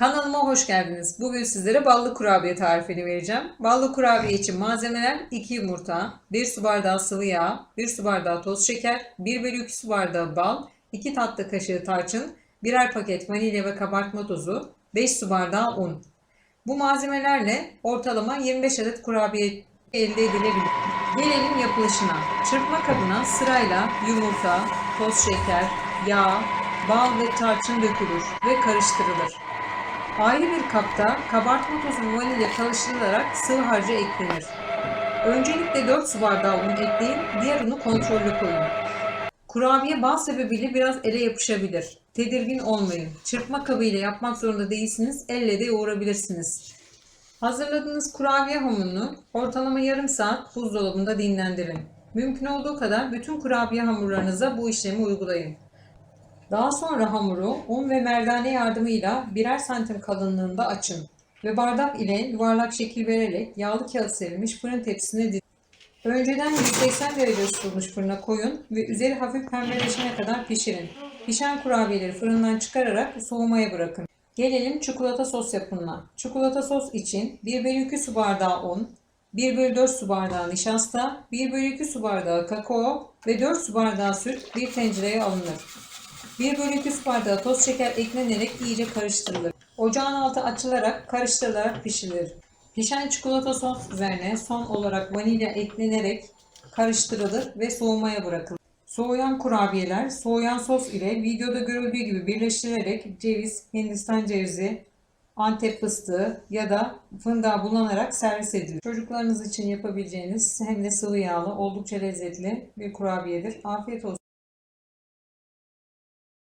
Kanalıma hoş geldiniz. Bugün sizlere ballı kurabiye tarifini vereceğim. Ballı kurabiye için malzemeler 2 yumurta, 1 su bardağı sıvı yağ, 1 su bardağı toz şeker, 1 bölü 2 su bardağı bal, 2 tatlı kaşığı tarçın, birer paket vanilya ve kabartma tozu, 5 su bardağı un. Bu malzemelerle ortalama 25 adet kurabiye elde edilebilir. Gelelim yapılışına. Çırpma kabına sırayla yumurta, toz şeker, yağ, bal ve tarçın dökülür ve karıştırılır. Ayrı bir kapta kabartma tozu vanilya karıştırılarak sıvı harca eklenir. Öncelikle 4 su bardağı un ekleyin, diğer unu kontrollü koyun. Kurabiye bal sebebiyle biraz ele yapışabilir. Tedirgin olmayın. Çırpma kabı ile yapmak zorunda değilsiniz, elle de yoğurabilirsiniz. Hazırladığınız kurabiye hamurunu ortalama yarım saat buzdolabında dinlendirin. Mümkün olduğu kadar bütün kurabiye hamurlarınıza bu işlemi uygulayın. Daha sonra hamuru un ve merdane yardımıyla birer santim kalınlığında açın ve bardak ile yuvarlak şekil vererek yağlı kağıt serilmiş fırın tepsisine dizin. Önceden 180 derece ısıtılmış fırına koyun ve üzeri hafif pembeleşene kadar pişirin. Pişen kurabiyeleri fırından çıkararak soğumaya bırakın. Gelelim çikolata sos yapımına. Çikolata sos için 1 bölü 2 su bardağı un, 1 bölü 4 su bardağı nişasta, 1 bölü 2 su bardağı kakao ve 4 su bardağı süt bir tencereye alınır. 1 bölü 2 su bardağı toz şeker eklenerek iyice karıştırılır. Ocağın altı açılarak karıştırılarak pişirilir. Pişen çikolata sos üzerine son olarak vanilya eklenerek karıştırılır ve soğumaya bırakılır. Soğuyan kurabiyeler soğuyan sos ile videoda görüldüğü gibi birleştirilerek ceviz, hindistan cevizi, antep fıstığı ya da fındığa bulanarak servis edilir. Çocuklarınız için yapabileceğiniz hem de sıvı yağlı oldukça lezzetli bir kurabiyedir. Afiyet olsun.